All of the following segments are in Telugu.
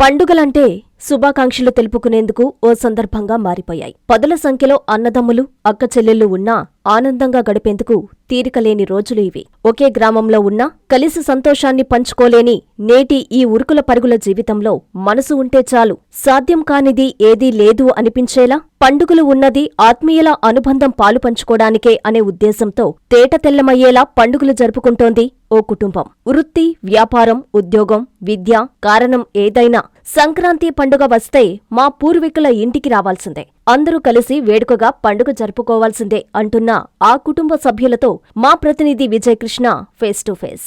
పండుగలంటే శుభాకాంక్షలు తెలుపుకునేందుకు ఓ సందర్భంగా మారిపోయాయి. పదుల సంఖ్యలో అన్నదమ్ములు అక్కచెల్లెళ్ళు ఉన్నా ఆనందంగా గడిపేందుకు తీరికలేని రోజులు ఇవి. ఒకే గ్రామంలో ఉన్నా కలిసి సంతోషాన్ని పంచుకోలేని నేటి ఈ ఉరుకుల పరుగుల జీవితంలో మనసు ఉంటే చాలు. సాధ్యం కానిది ఏదీ లేదు అనిపించేలా పండుగలు ఉన్నది ఆత్మీయుల అనుబంధం పాలు పంచుకోడానికే అనే ఉద్దేశంతో తేట తెల్లమయ్యేలా పండుగలు జరుపుకుంటోంది ఓ కుటుంబం. వృత్తి వ్యాపారం ఉద్యోగం విద్య కారణం ఏదైనా సంక్రాంతి పండుగ వస్తే మా పూర్వీకుల ఇంటికి రావాల్సిందే. అందరూ కలిసి వేడుకగా పండుగ జరుపుకోవాల్సిందే అంటున్న ఆ కుటుంబ సభ్యులతో మా ప్రతినిధి విజయకృష్ణ ఫేస్ టు ఫేస్.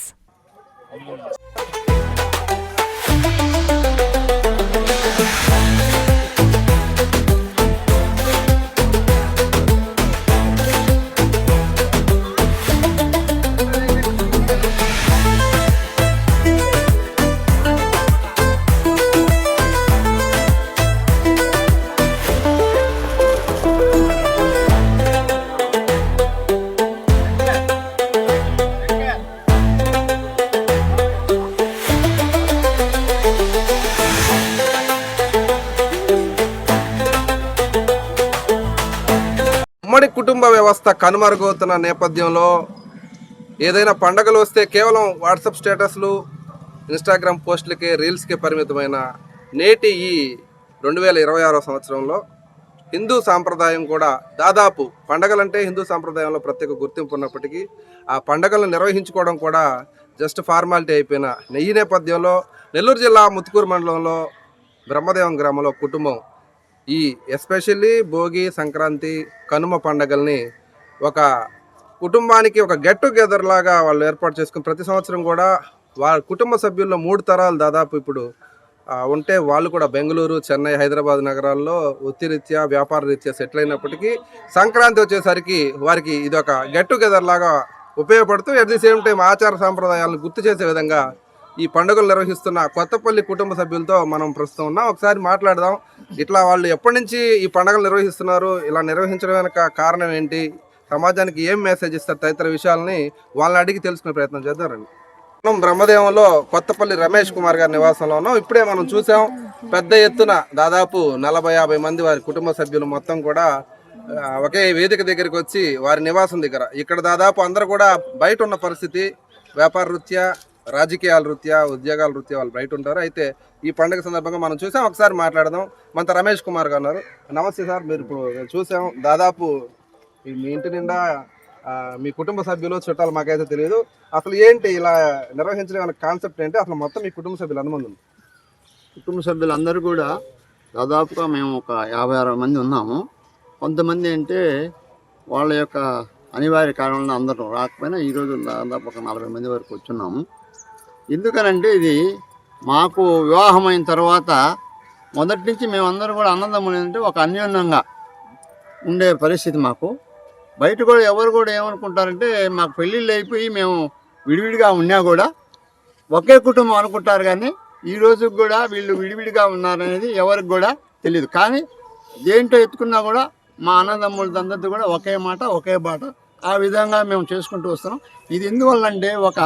వ్యవస్థ కనుమరుగవుతున్న నేపథ్యంలో ఏదైనా పండగలు వస్తే కేవలం వాట్సాప్ స్టేటస్లు ఇన్స్టాగ్రామ్ పోస్టులకే రీల్స్కే పరిమితమైన నేటి ఈ రెండు వేల ఇరవై ఆరో సంవత్సరంలో హిందూ సాంప్రదాయం కూడా దాదాపు పండగలంటే హిందూ సాంప్రదాయంలో ప్రత్యేక గుర్తింపు ఉన్నప్పటికీ ఆ పండగలను నిర్వహించుకోవడం కూడా జస్ట్ ఫార్మాలిటీ అయిపోయిన నెయ్యి నేపథ్యంలో నెల్లూరు జిల్లా ముత్తుకూరు మండలంలో బ్రహ్మదేవం గ్రామంలో కుటుంబం ఈ ఎస్పెషల్లీ భోగి సంక్రాంతి కనుమ పండగల్ని ఒక కుటుంబానికి ఒక గెట్ టుగెదర్ లాగా వాళ్ళు ఏర్పాటు చేసుకుని ప్రతి సంవత్సరం కూడా వాళ్ళ కుటుంబ సభ్యుల్లో మూడు తరాలు దాదాపు ఇప్పుడు ఉంటే వాళ్ళు కూడా బెంగళూరు చెన్నై హైదరాబాద్ నగరాల్లో వృత్తిరీత్యా వ్యాపార రీత్యా సెటిల్ అయినప్పటికీ సంక్రాంతి వచ్చేసరికి వారికి ఇది ఒక గెట్ టుగెదర్ లాగా ఉపయోగపడుతూ అట్ ది సేమ్ టైం ఆచార సాంప్రదాయాలను గుర్తు చేసే విధంగా ఈ పండుగలు నిర్వహిస్తున్న కొత్తపల్లి కుటుంబ సభ్యులతో మనం ప్రస్తుతం ఉన్నాం. ఒకసారి మాట్లాడదాం. ఇట్లా వాళ్ళు ఎప్పటి నుంచి ఈ పండుగలు నిర్వహిస్తున్నారు? ఇలా నిర్వహించడం వెనక కారణం ఏంటి? సమాజానికి ఏం మెసేజ్ ఇస్తారు? తదితర విషయాలని వాళ్ళని అడిగి తెలుసుకునే ప్రయత్నం చేద్దామండి మనం బ్రహ్మదేవంలో కొత్తపల్లి రమేష్ కుమార్ గారి నివాసంలో ఉన్నాం. ఇప్పుడే మనం చూసాం పెద్ద ఎత్తున దాదాపు నలభై యాభై మంది వారి కుటుంబ సభ్యులు మొత్తం కూడా ఒకే వేదిక దగ్గరికి వచ్చి వారి నివాసం దగ్గర. ఇక్కడ దాదాపు అందరూ కూడా బయట ఉన్న పరిస్థితి వ్యాపార రీత్యా రాజకీయాల రీత్యా ఉద్యోగాల రీత్యా వాళ్ళు బయట ఉంటారు. అయితే ఈ పండుగ సందర్భంగా మనం చూసాం. ఒకసారి మాట్లాడదాం. మనతో రమేష్ కుమార్ గారు ఉన్నారు. నమస్తే సార్. మీరు ఇప్పుడు చూసాం. దాదాపు మీ ఇంటి నిండా మీ కుటుంబ సభ్యులు చుట్టాలు మాకైతే తెలియదు అసలు ఏంటి ఇలా నిర్వహించడం కాన్సెప్ట్ ఏంటి? అసలు మొత్తం మీ కుటుంబ సభ్యులు ఎంతమంది ఉంది కుటుంబ సభ్యులందరూ కూడా దాదాపుగా మేము ఒక యాభై అరవై మంది ఉన్నాము. కొంతమంది అంటే వాళ్ళ యొక్క అనివార్య కారణంలో అందరూ రాకపోయినా ఈరోజు దాదాపు ఒక నలభై మంది వరకు వచ్చున్నాము. ఎందుకనంటే ఇది మాకు వివాహమైన తర్వాత మొదటి నుంచి మేమందరం కూడా అన్నదమ్ములు అంటే ఒక అన్యోన్యంగా ఉండే పరిస్థితి మాకు. బయట కూడా ఎవరు కూడా ఏమనుకుంటారంటే మాకు పెళ్ళిళ్ళు అయిపోయి మేము విడివిడిగా ఉన్నా కూడా ఒకే కుటుంబం అనుకుంటారు కానీ ఈ రోజు కూడా వీళ్ళు విడివిడిగా ఉన్నారనేది ఎవరికి కూడా తెలియదు కానీ దేంట్లో ఎత్తుకున్నా కూడా మా అన్నదమ్ములందరితో కూడా ఒకే మాట ఒకే బాట. ఆ విధంగా మేము చేసుకుంటూ వస్తున్నాం. ఇది ఎందువల్ల అంటే ఒక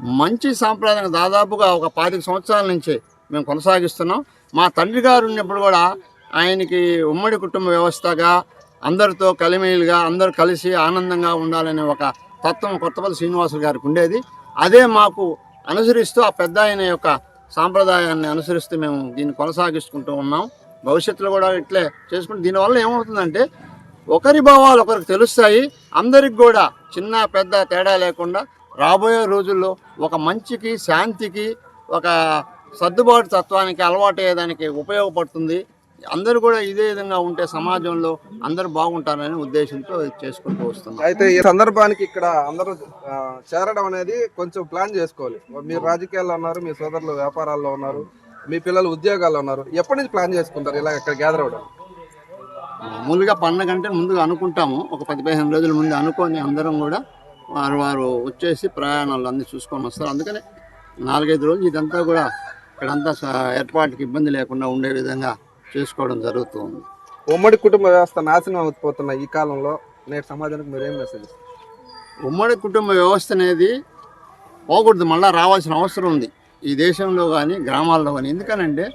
మంచి సాంప్రదాయం దాదాపుగా ఒక పాతిక సంవత్సరాల నుంచి మేము కొనసాగిస్తున్నాం. మా తండ్రి గారు ఉన్నప్పుడు కూడా ఆయనకి ఉమ్మడి కుటుంబ వ్యవస్థగా అందరితో కలిమేలుగా అందరూ కలిసి ఆనందంగా ఉండాలనే ఒక తత్వం కొత్తపల్లి శ్రీనివాసులు గారికి ఉండేది. అదే మాకు అనుసరిస్తూ ఆ పెద్ద ఆయన యొక్క సాంప్రదాయాన్ని అనుసరిస్తూ మేము దీన్ని కొనసాగిస్తుంటూ ఉన్నాం. భవిష్యత్తులో కూడా ఇట్లే చేసుకుంటే దీనివల్ల ఏమవుతుందంటే ఒకరి భావాలు ఒకరికి తెలుస్తాయి. అందరికి కూడా చిన్న పెద్ద తేడా లేకుండా రాబోయే రోజుల్లో ఒక మంచికి శాంతికి ఒక సర్దుబాటు తత్వానికి అలవాటు అయ్యేదానికి ఉపయోగపడుతుంది. అందరూ కూడా ఇదే విధంగా ఉంటే సమాజంలో అందరూ బాగుంటారనే ఉద్దేశంతో చేసుకుంటూ వస్తున్నాం. అయితే ఈ సందర్భానికి ఇక్కడ అందరూ చేరడం అనేది కొంచెం ప్లాన్ చేసుకోవాలి. మీరు రాజకీయాల్లో ఉన్నారు మీ సోదరులు వ్యాపారాల్లో ఉన్నారు మీ పిల్లలు ఉద్యోగాల్లో ఉన్నారు. ఎప్పటి నుంచి ప్లాన్ చేసుకుంటారు ఇలా ఇక్కడ గ్యాదర్ అవ్వడం? మామూలుగా పండగ అంటే ముందుగా అనుకుంటాము. ఒక పది పదిహేను రోజుల ముందు అనుకొని అందరం కూడా వారు వారు వచ్చేసి ప్రయాణాలు అన్నీ చూసుకొని వస్తారు. అందుకనే నాలుగైదు రోజులు ఇదంతా కూడా ఇక్కడంతా ఏర్పాటుకి ఇబ్బంది లేకుండా ఉండే విధంగా చేసుకోవడం జరుగుతుంది. ఉమ్మడి కుటుంబ వ్యవస్థ నాశనం అయిపోతున్న ఈ కాలంలో నేటి సమాజానికి మీరు ఏం మెసేజ్ ఉమ్మడి కుటుంబ వ్యవస్థ అనేది పోకూడదు మళ్ళీ రావాల్సిన అవసరం ఉంది. ఈ దేశంలో కానీ గ్రామాల్లో కానీ ఎందుకనంటే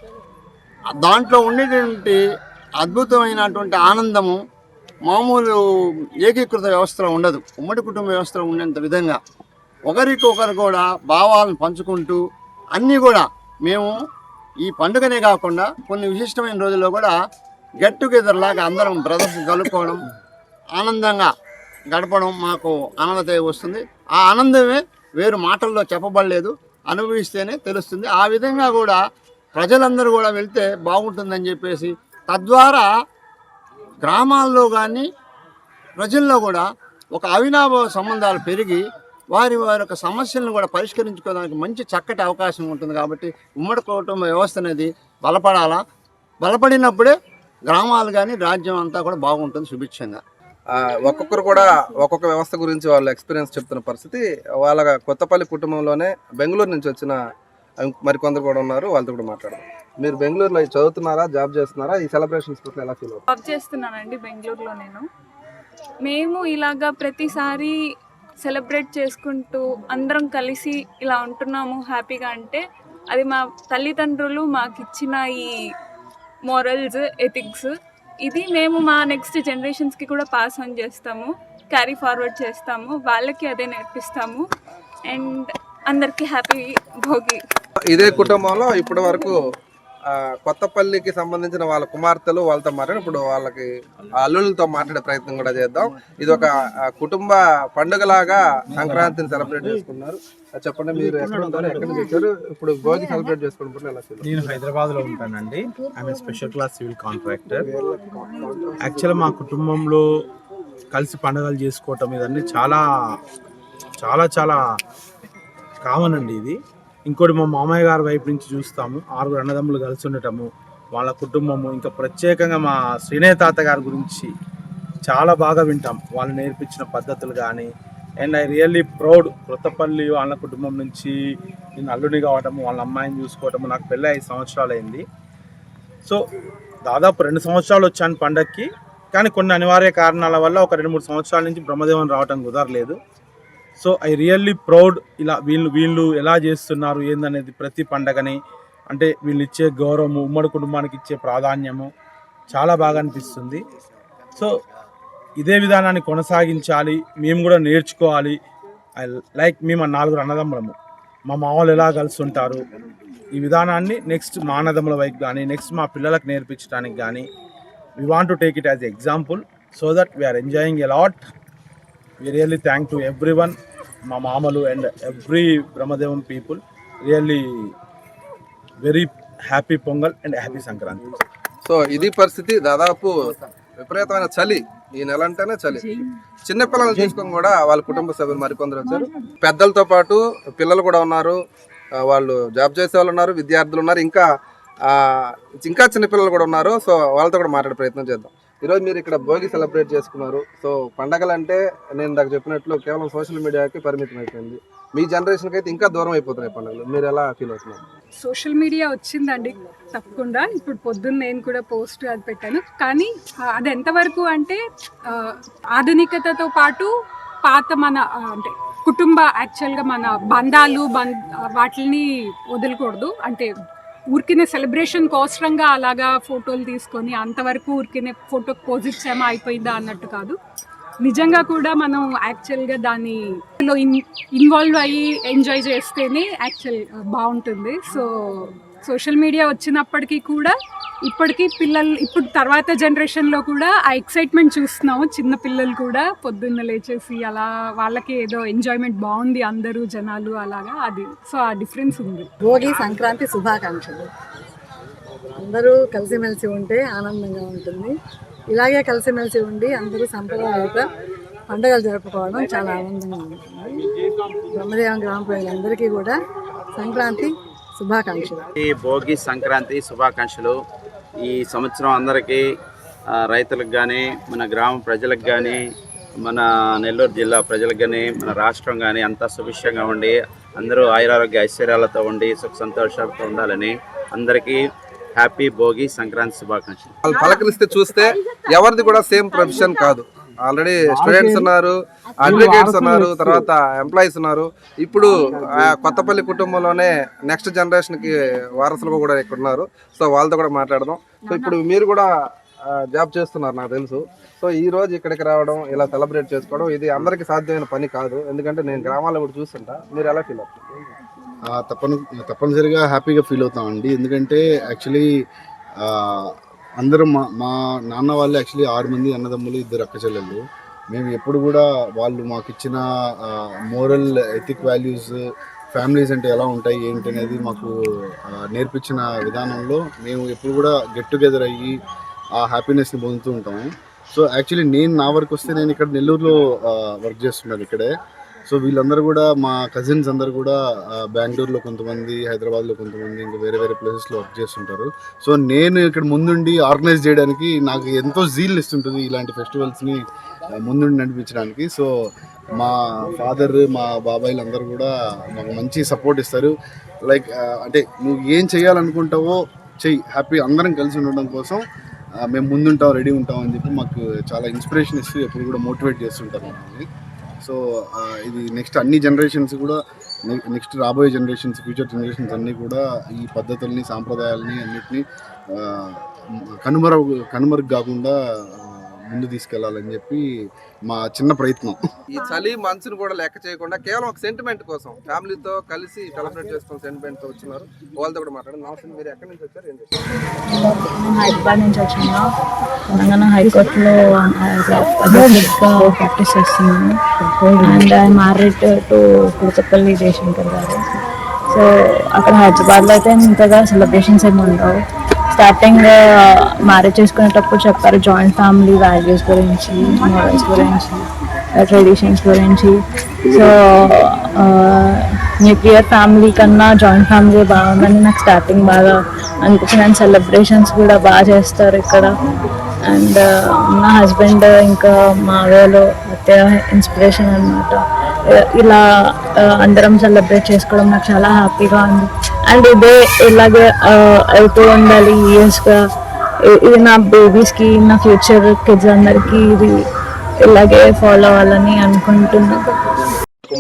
దాంట్లో ఉండేటువంటి అద్భుతమైనటువంటి ఆనందము మామూలు ఏకీకృత వ్యవస్థలో ఉండదు. ఉమ్మడి కుటుంబ వ్యవస్థలో ఉండేంత విధంగా ఒకరికొకరు కూడా భావాలను పంచుకుంటూ అన్నీ కూడా మేము ఈ పండుగనే కాకుండా కొన్ని విశిష్టమైన రోజుల్లో కూడా గెట్ టుగెదర్ లాగా అందరం బ్రదర్స్ కలుపుకోవడం ఆనందంగా గడపడం మాకు ఆనందత వస్తుంది. ఆ ఆనందమే వేరు మాటల్లో చెప్పబడలేదు అనుభవిస్తేనే తెలుస్తుంది. ఆ విధంగా కూడా ప్రజలందరూ కూడా వెళ్తే బాగుంటుందని చెప్పేసి తద్వారా గ్రామాల్లో కానీ ప్రజల్లో కూడా ఒక అవినాభావ సంబంధాలు పెరిగి వారి వారి యొక్క సమస్యలను కూడా పరిష్కరించుకోవడానికి మంచి చక్కటి అవకాశం ఉంటుంది కాబట్టి ఉమ్మడి కుటుంబ వ్యవస్థ అనేది బలపడాలా? బలపడినప్పుడే గ్రామాలు కానీ రాజ్యం అంతా కూడా బాగుంటుంది సుభిక్షంగా. ఒక్కొక్కరు కూడా ఒక్కొక్క వ్యవస్థ గురించి వాళ్ళ ఎక్స్పీరియన్స్ చెప్తున్న పరిస్థితి వాళ్ళ కొత్తపల్లి కుటుంబంలోనే బెంగళూరు నుంచి వచ్చిన మరికొందరు కూడా ఉన్నారు వాళ్ళతో కూడా మాట్లాడదాం. మీరు బెంగళూరులో చదువుతున్నారా జాబ్ చేస్తున్నారా? ఈ సెలబ్రేషన్స్ పట్ల ఎలా ఫీల్ జాబ్ చేస్తున్నానండి బెంగళూరులో నేను. మేము ఇలాగా ప్రతిసారి సెలబ్రేట్ చేసుకుంటూ అందరం కలిసి ఇలా ఉంటున్నాము హ్యాపీగా అంటే అది మా తల్లిదండ్రులు మాకు ఇచ్చిన ఈ మోరల్స్ ఎథిక్స్ ఇది మేము మా నెక్స్ట్ జనరేషన్స్కి కూడా పాస్ ఆన్ చేస్తాము క్యారీ ఫార్వర్డ్ చేస్తాము వాళ్ళకి అదే నేర్పిస్తాము. అండ్ అందరికీ హ్యాపీ భోగి. ఇదే కుటుంబంలో ఇప్పటి వరకు కొత్తపల్లికి సంబంధించిన వాళ్ళ కుమార్తెలు వాళ్ళతో మాట్లాడి ఇప్పుడు వాళ్ళకి ఆ అల్లుళ్ళతో మాట్లాడే ప్రయత్నం కూడా చేద్దాం. ఇది ఒక కుటుంబ పండుగలాగా సంక్రాంతిని సెలబ్రేట్ చేసుకున్నారు. చెప్పండి మీరు ఎక్కడ ఉంటారు ఇప్పుడు భోగి సెలబ్రేట్ చేసుకుంటున్నారు నేను హైదరాబాద్లో ఉంటానండి I'm special class civil contractor actual మా కుటుంబంలో కలిసి పండుగలు చేసుకోవటం ఇదన్నీ చాలా చాలా చాలా కామన్ అండి ఇది. ఇంకోటి మా మామయ్య గారి వైపు నుంచి చూస్తాము. ఆరుగురు అన్నదమ్ములు కలిసి ఉండటము వాళ్ళ కుటుంబము ఇంకా ప్రత్యేకంగా మా శ్రీనయ్య తాత గారి గురించి చాలా బాగా వింటాం. వాళ్ళు నేర్పించిన పద్ధతులు కానీ and I really proud Kothapalli వాళ్ళ కుటుంబం నుంచి నేను అల్లుడి కావటము వాళ్ళ అమ్మాయిని చూసుకోవటము నాకు పెళ్ళి ఐదు సంవత్సరాలు అయింది. సో దాదాపు రెండు సంవత్సరాలు వచ్చాను పండక్కి కానీ కొన్ని అనివార్య కారణాల వల్ల ఒక రెండు మూడు సంవత్సరాల నుంచి బ్రహ్మదేవం రావటం కుదరలేదు. సో ఐ రియల్లీ ప్రౌడ్ ఇలా వీళ్ళు వీళ్ళు ఎలా చేస్తున్నారు ఏందనేది ప్రతి పండగని అంటే వీళ్ళు ఇచ్చే గౌరవము ఉమ్మడి కుటుంబానికి ఇచ్చే ప్రాధాన్యము చాలా బాగా అనిపిస్తుంది. సో ఇదే విధానాన్ని కొనసాగించాలి మేము కూడా నేర్చుకోవాలి. ఐ లైక్ మేము నాలుగురు అన్నదమ్ములము. మా మామూలు ఎలా కలిసి ఉంటారు ఈ విధానాన్ని నెక్స్ట్ మా అన్నదమ్ముల వైపు కానీ నెక్స్ట్ మా పిల్లలకు నేర్పించడానికి కానీ we want to take it as example so that we are enjoying a lot lot we really thank to every one మా మామలు and every Brahmadevam people. Really very happy Pongal and happy Sankranti. So ఇది పరిస్థితి దాదాపు విపరీతమైన చలి. ఈ నెల అంటేనే చలి. చిన్నపిల్లలు చూసుకొని కూడా వాళ్ళ కుటుంబ సభ్యులు మరికొందరు వచ్చారు. పెద్దలతో పాటు పిల్లలు కూడా ఉన్నారు. వాళ్ళు జాబ్ చేసే వాళ్ళు ఉన్నారు విద్యార్థులు ఉన్నారు. ఇంకా ఇంకా చిన్నపిల్లలు కూడా ఉన్నారు. సో వాళ్ళతో కూడా మాట్లాడే ప్రయత్నం చేద్దాం. ఈరోజు మీరు ఇక్కడ భోగి సెలబ్రేట్ చేసుకున్నారు. సో పండగలు అంటే నేను ఇందాక చెప్పినట్లు కేవలం సోషల్ మీడియాకి పరిమితం అయిపోయింది. మీ జనరేషన్కి అయితే ఇంకా దూరం అయిపోతున్నాయి పండుగలు. మీరు ఎలా ఫీల్ అవుతున్నారు? సోషల్ మీడియా వచ్చిందండి తప్పకుండా. ఇప్పుడు పొద్దున్న నేను కూడా పోస్ట్ అది పెట్టాను. కానీ అది ఎంతవరకు అంటే ఆధునికతతో పాటు పాత మన అంటే కుటుంబ యాక్చువల్గా మన బంధాలు బంధ వాటిని వదలకూడదు. అంటే ఊరికినే సెలబ్రేషన్ కోసరంగా అలాగా ఫోటోలు తీసుకొని అంతవరకు ఊరికినే ఫోటో పోజ్ ఇచ్చామా అయిపోయిందా అన్నట్టు కాదు. నిజంగా కూడా మనం యాక్చువల్గా దాని ఇన్ ఇన్వాల్వ్ అయ్యి ఎంజాయ్ చేస్తేనే యాక్చువల్ బాగుంటుంది. సో సోషల్ మీడియా వచ్చినప్పటికీ కూడా ఇప్పటికీ పిల్లలు ఇప్పుడు తర్వాత జనరేషన్లో కూడా ఆ ఎక్సైట్మెంట్ చూస్తున్నాము. చిన్న పిల్లలు కూడా పొద్దున్న లేచేసి అలా వాళ్ళకి ఏదో ఎంజాయ్మెంట్ బాగుంది అందరూ జనాలు అలాగా అది సో ఆ డిఫరెన్స్ ఉంది. భోగి సంక్రాంతి శుభాకాంక్షలు. అందరూ కలిసిమెలిసి ఉంటే ఆనందంగా ఉంటుంది. ఇలాగే కలిసిమెలిసి ఉండి అందరూ సంప్రదాయత పండుగలు జరుపుకోవడం చాలా ఆనందంగా ఉంటుంది. బ్రహ్మదేవం గ్రామ ప్రజలందరికీ కూడా సంక్రాంతి శుభాకాంక్షలు. ఈ భోగి సంక్రాంతి శుభాకాంక్షలు. ఈ సంవత్సరం అందరికీ రైతులకు కానీ మన గ్రామ ప్రజలకు కానీ మన నెల్లూరు జిల్లా ప్రజలకు కానీ మన రాష్ట్రం కానీ అంతా సుభిక్షంగా ఉండి అందరూ ఆయురారోగ్య ఐశ్వర్యాలతో ఉండి సుఖ సంతోషాలతో ఉండాలని అందరికీ హ్యాపీ భోగి సంక్రాంతి శుభాకాంక్షలు. వాళ్ళు పలకరిస్తే చూస్తే ఎవరిది కూడా సేమ్ ప్రొఫెషన్ కాదు. ఆల్రెడీ స్టూడెంట్స్ ఉన్నారు అడ్వకేట్స్ ఉన్నారు తర్వాత ఎంప్లాయీస్ ఉన్నారు. ఇప్పుడు ఆ కొత్తపల్లి కుటుంబంలోనే నెక్స్ట్ జనరేషన్కి వారసులు కూడా ఇక్కడ ఉన్నారు. సో వాళ్ళతో కూడా మాట్లాడదాం. సో ఇప్పుడు మీరు కూడా జాబ్ చేస్తున్నారు నాకు తెలుసు. సో ఈ రోజు ఇక్కడికి రావడం ఇలా సెలబ్రేట్ చేసుకోవడం ఇది అందరికీ సాధ్యమైన పని కాదు. ఎందుకంటే నేను గ్రామాల్లో కూడా చూస్తుంటా. మీరు ఎలా ఫీల్ అవుతుంది తప్పని తప్పనిసరిగా హ్యాపీగా ఫీల్ అవుతామండి. ఎందుకంటే యాక్చువల్లీ అందరం మా మా నాన్న వాళ్ళు యాక్చువల్లీ ఆరు మంది అన్నదమ్ములు ఇద్దరు అక్క చెల్లెళ్ళు. మేము ఎప్పుడు కూడా వాళ్ళు మాకు ఇచ్చిన మోరల్ ఎథిక్ వాల్యూస్ ఫ్యామిలీస్ అంటే ఎలా ఉంటాయి ఏంటి అనేది మాకు నేర్పించిన విధానంలో మేము ఎప్పుడు కూడా గెట్ టుగెదర్ అయ్యి ఆ హ్యాపీనెస్ని పొందుతూ ఉంటాము. సో యాక్చువల్లీ నేను నా వరకు వస్తే నేను ఇక్కడ నెల్లూరులో వర్క్ చేస్తున్నాను ఇక్కడే. సో వీళ్ళందరూ కూడా మా కజిన్స్ అందరు కూడా బెంగళూరులో కొంతమంది హైదరాబాద్లో కొంతమంది ఇంకా వేరే వేరే ప్లేసెస్లో వర్క్ చేస్తుంటారు. సో నేను ఇక్కడ ముందుండి ఆర్గనైజ్ చేయడానికి నాకు ఎంతో జీల్ ఇస్తుంటుంది ఇలాంటి ఫెస్టివల్స్ని ముందుండి నడిపించడానికి. సో మా ఫాదర్ మా బాబాయిలు అందరూ కూడా మాకు మంచి సపోర్ట్ ఇస్తారు. లైక్ అంటే నువ్వు ఏం చేయాలనుకుంటావో చెయ్యి. హ్యాపీ అందరం కలిసి ఉండడం కోసం మేము ముందుంటాం రెడీ ఉంటాం అని చెప్పి మాకు చాలా ఇన్స్పిరేషన్ ఇస్తూ ఎప్పుడు కూడా మోటివేట్ చేస్తుంటారు మమ్మల్ని. సో ఇది నెక్స్ట్ అన్ని జనరేషన్స్ కూడా నెక్స్ట్ రాబోయే జనరేషన్స్ ఫ్యూచర్ జనరేషన్స్ అన్నీ కూడా ఈ పద్ధతుల్ని సాంప్రదాయాలని అన్నిటినీ కనుమరుగు కనుమరుగు కాకుండా ముందు తీసుకెళ్ళాలని చెప్పి మా చిన్న ప్రయత్నం. ఈ చలి మంచుని కూడా లెక్క చేయకుండా కేవలం ఒక సెంటిమెంట్ కోసం ఫ్యామిలీతో కలిసి సెలబ్రేట్ చేసుకున్న సెంటిమెంట్తో వచ్చినారు. వాళ్ళతో కూడా మాట్లాడండి నమస్తే మీరు ఎక్కడి నుంచి వచ్చారు? ఏం చేస్తారు తెలంగాణ హైకోర్టులో ప్రాక్టీస్ చేస్తున్నాను. And I married to Kurthapalli Jayashankar garu. So అక్కడ హైదరాబాద్లో అయితే ఇంతగా సెలబ్రేషన్స్ ఏమి ఉండవు. స్టార్టింగ్ మ్యారేజ్ చేసుకునేటప్పుడు చెప్పారు జాయింట్ ఫ్యామిలీ వాల్యూస్ గురించి మోడల్స్ గురించి ట్రెడిషన్స్ గురించి. సో న్యూక్లియర్ ఫ్యామిలీ కన్నా జాయింట్ ఫ్యామిలీ బాగుందని నాకు స్టార్టింగ్ బాగా అనిపించింది. అండ్ సెలబ్రేషన్స్ కూడా బాగా చేస్తారు ఇక్కడ. అండ్ నా హస్బెండ్ ఇంకా మా వేలో అత్తయ్య ఇన్స్పిరేషన్ అనమాట ఇలా అందరం సెలబ్రేట్ చేసుకోవడం నాకు చాలా హ్యాపీగా ఉంది. అండ్ ఇదే ఇలాగే అవుతూ ఉండాలి ఇయర్స్గా. ఇది నా బేబీస్కి నా ఫ్యూచర్ కిడ్స్ అందరికీ ఇది ఇలాగే ఫాలో అవ్వాలని అనుకుంటున్నాను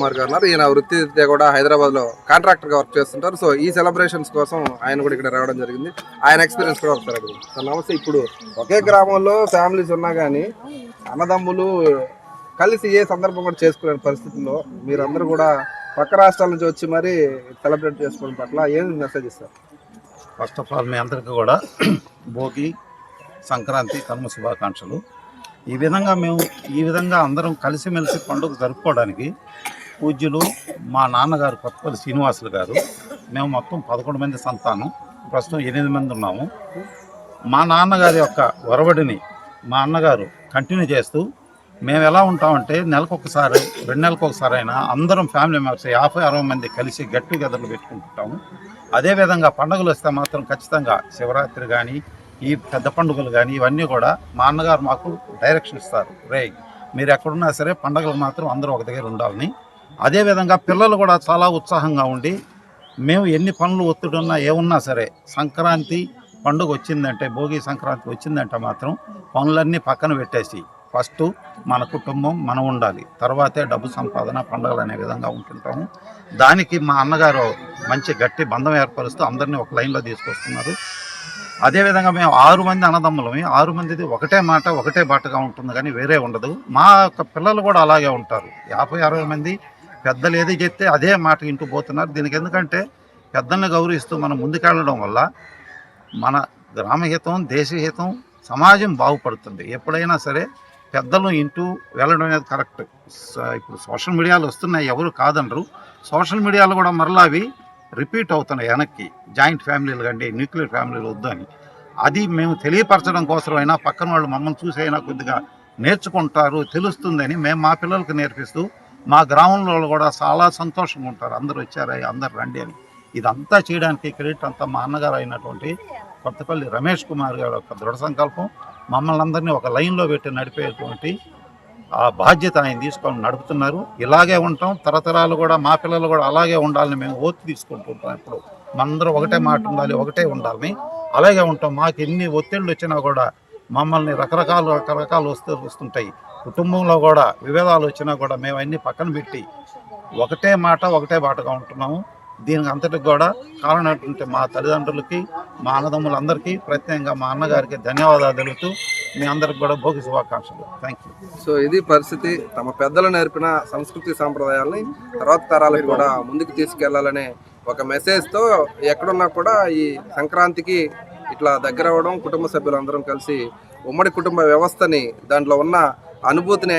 కుమార్ గారు ఉన్నారు. ఈయన వృత్తి రీత్యా కూడా హైదరాబాద్లో కాంట్రాక్టర్గా వర్క్ చేస్తుంటారు. సో ఈ సెలబ్రేషన్స్ కోసం ఆయన కూడా ఇక్కడ రావడం జరిగింది. ఆయన ఎక్స్పీరియన్స్ కూడా ఒకసారి అడుగుదాం. సార్ నమస్తే. ఇప్పుడు ఒకే గ్రామంలో ఫ్యామిలీస్ ఉన్నా కానీ అన్నదమ్ములు కలిసి ఏ సందర్భం కూడా చేసుకునే పరిస్థితుల్లో మీరందరూ కూడా పక్క రాష్ట్రాల నుంచి వచ్చి మరి సెలబ్రేట్ చేసుకోవడం పట్ల ఏం మెసేజ్ ఇస్తారు? ఫస్ట్ ఆఫ్ ఆల్ మీ అందరికీ కూడా భోగి సంక్రాంతి కనుమ శుభాకాంక్షలు. ఈ విధంగా మేము ఈ విధంగా అందరం కలిసిమెలిసి పండుగ జరుపుకోవడానికి పూజ్యులు మా నాన్నగారు కొత్తపల్లి శ్రీనివాసులు గారు. మేము మొత్తం పదకొండు మంది సంతానం. ప్రస్తుతం ఎనిమిది మంది ఉన్నాము. మా నాన్నగారి యొక్క ఒరవడిని మా అన్నగారు కంటిన్యూ చేస్తూ మేము ఎలా ఉంటామంటే నెలకు ఒకసారి రెండు నెలలకు ఒకసారి అయినా అందరం ఫ్యామిలీ మెంబర్స్ యాభై అరవై మంది కలిసి గెట్ టుగెదర్లు పెట్టుకుంటుంటాము. అదేవిధంగా పండుగలు వస్తే మాత్రం ఖచ్చితంగా శివరాత్రి కానీ ఈ పెద్ద పండుగలు కానీ ఇవన్నీ కూడా మా అన్నగారు మాకు డైరెక్షన్ ఇస్తారు. రే మీరు ఎక్కడున్నా సరే పండుగలు మాత్రం అందరూ ఒక దగ్గర ఉండాలని అదేవిధంగా పిల్లలు కూడా చాలా ఉత్సాహంగా ఉండి మేము ఎన్ని పనులు ఒత్తిడున్నా ఏమున్నా సరే సంక్రాంతి పండుగ వచ్చిందంటే భోగి సంక్రాంతి వచ్చిందంటే మాత్రం పనులన్నీ పక్కన పెట్టేసి ఫస్ట్ మన కుటుంబం మనం ఉండాలి. తర్వాతే డబ్బు సంపాదన పండుగలు అనే విధంగా ఉంటుంటాము. దానికి మా అన్నగారు మంచి గట్టి బంధం ఏర్పరుస్తూ అందరినీ ఒక లైన్లో తీసుకొస్తున్నారు. అదేవిధంగా మేము ఆరు మంది అన్నదమ్ములమే. ఆరు మందిది ఒకటే మాట ఒకటే బాటగా ఉంటుంది కానీ వేరే ఉండదు. మా యొక్క పిల్లలు కూడా అలాగే ఉంటారు. యాభై అరవై మంది పెద్దలు ఏది చెప్తే అదే మాట ఇంటూ పోతున్నారు. దీనికి ఎందుకంటే పెద్దల్ని గౌరవిస్తూ మనం ముందుకెళ్ళడం వల్ల మన గ్రామహితం దేశహితం సమాజం బాగుపడుతుంది. ఎప్పుడైనా సరే పెద్దలు ఇంటూ వెళ్ళడం అనేది కరెక్ట్. ఇప్పుడు సోషల్ మీడియాలు వస్తున్నాయి ఎవరు కాదనరు. సోషల్ మీడియాలో కూడా మరలా అవి రిపీట్ అవుతున్నాయి వెనక్కి. జాయింట్ ఫ్యామిలీలు కండి న్యూక్లియర్ ఫ్యామిలీలు వద్దని అది మేము తెలియపరచడం కోసమైనా పక్కన వాళ్ళు మమ్మల్ని చూసి అయినా కొద్దిగా నేర్చుకుంటారు తెలుస్తుందని మేము మా పిల్లలకు నేర్పిస్తూ మా గ్రామంలో కూడా చాలా సంతోషంగా ఉంటారు. అందరూ వచ్చారు అందరు రండి అని. ఇదంతా చేయడానికి క్రెడిట్ అంతా మా అన్నగారు అయినటువంటి కొత్తపల్లి రమేష్ కుమార్ గారి యొక్క దృఢ సంకల్పం. మమ్మల్ని అందరినీ ఒక లైన్లో పెట్టి నడిపేటువంటి ఆ బాధ్యత ఆయన తీసుకొని నడుపుతున్నారు. ఇలాగే ఉంటాం. తరతరాలు కూడా మా పిల్లలు కూడా అలాగే ఉండాలని మేము ఓత్ తీసుకుంటుంటాం ఇప్పుడు మనందరం ఒకటే మాట ఉండాలి ఒకటే ఉండాలని. అలాగే ఉంటాం. మాకు ఎన్ని ఒత్తిళ్ళు వచ్చినా కూడా మమ్మల్ని రకరకాల రకరకాలు వస్తూ వస్తుంటాయి. కుటుంబంలో కూడా విభేదాలు వచ్చినా కూడా మేము అన్నీ పక్కన పెట్టి ఒకటే మాట ఒకటే బాటగా ఉంటున్నాము. దీనికి అంతటికి కూడా కారణమైనటువంటి మా తల్లిదండ్రులకి మా అన్నదమ్ములందరికీ ప్రత్యేకంగా మా అన్నగారికి ధన్యవాదాలు తెలుపుతూ మీ అందరికి కూడా భోగి శుభాకాంక్షలు. థ్యాంక్ యూ సో ఇది పరిస్థితి. తమ పెద్దలు నేర్పిన సంస్కృతి సాంప్రదాయాలని తర్వాత తరాలకు కూడా ముందుకు తీసుకెళ్ళాలనే ఒక మెసేజ్తో ఎక్కడున్నా కూడా ఈ సంక్రాంతికి ఇట్లా దగ్గర అవ్వడం కుటుంబ సభ్యులందరం కలిసి ఉమ్మడి కుటుంబ వ్యవస్థని దాంట్లో ఉన్న అనుభూతిని